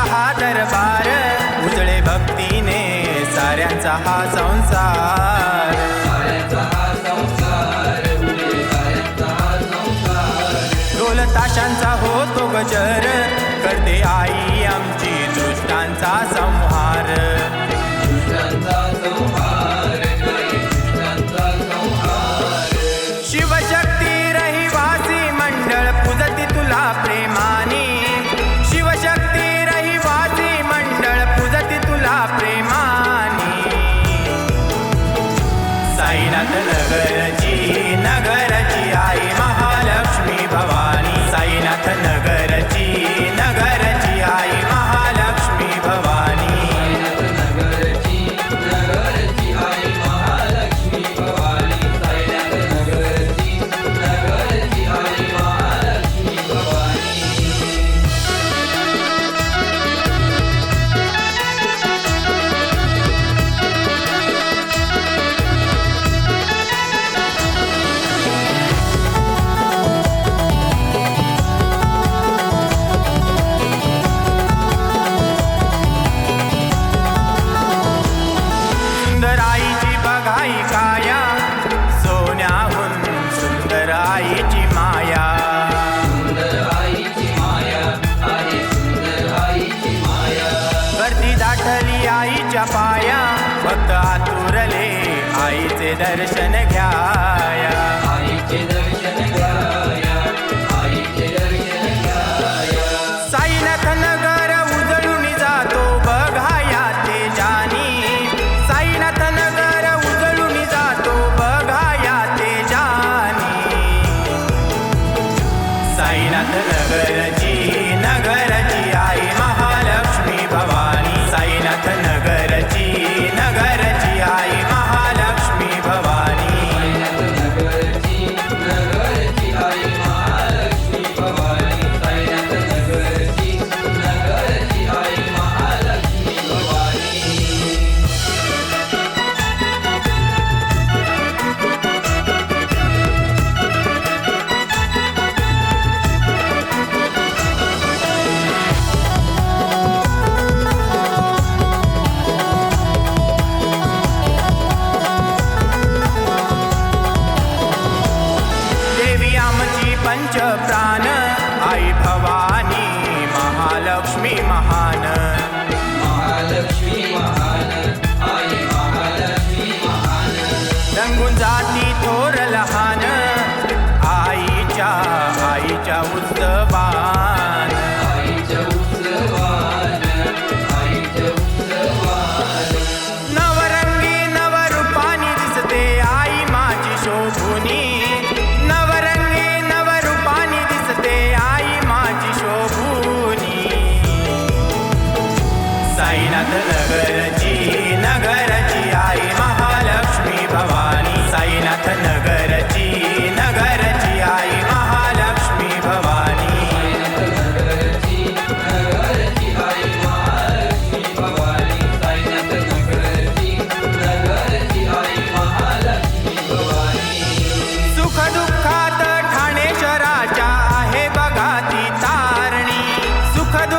तुझा हा दरबार. उजळे भक्तीने साऱ्यांचा हा संसार. ढोल ताशांचा होतो गजर. नगरची. perişan महान आई भवानी महालक्ष्मी महान. महालक्ष्मी महान आई महालक्ष्मी महान. रंगून जाती थोर लहान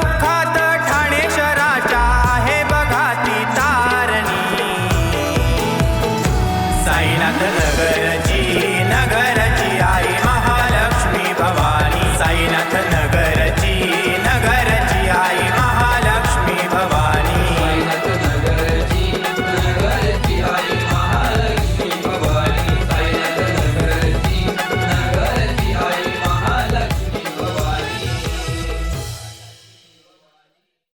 car.